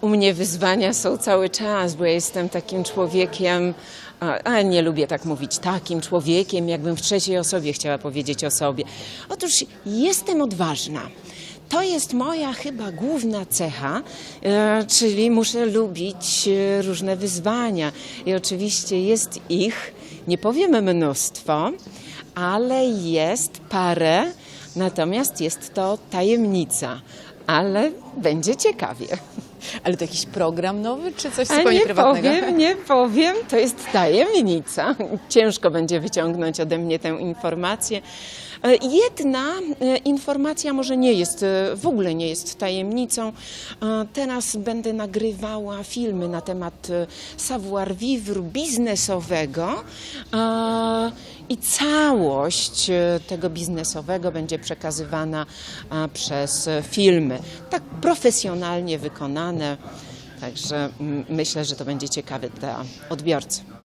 U mnie wyzwania są cały czas, bo ja jestem takim człowiekiem, a, nie lubię tak mówić, takim człowiekiem, jakbym w trzeciej osobie chciała powiedzieć o sobie. Otóż jestem odważna. To jest moja chyba główna cecha, e, czyli muszę lubić e, różne wyzwania. I oczywiście jest ich, nie powiem mnóstwo, ale jest parę, natomiast jest to tajemnica. Ale będzie ciekawie. Ale to jakiś program nowy, czy coś zupełnie nie prywatnego? powiem, nie powiem, to jest tajemnica. Ciężko będzie wyciągnąć ode mnie tę informację. E, Jedna e, informacja może nie jest, e, w ogóle nie jest tajemnicą. Teraz będę nagrywała filmy na temat savoir-vivre biznesowego i całość tego biznesowego będzie przekazywana przez filmy, tak profesjonalnie wykonane. Także mm, myślę, że to będzie ciekawe dla odbiorcy.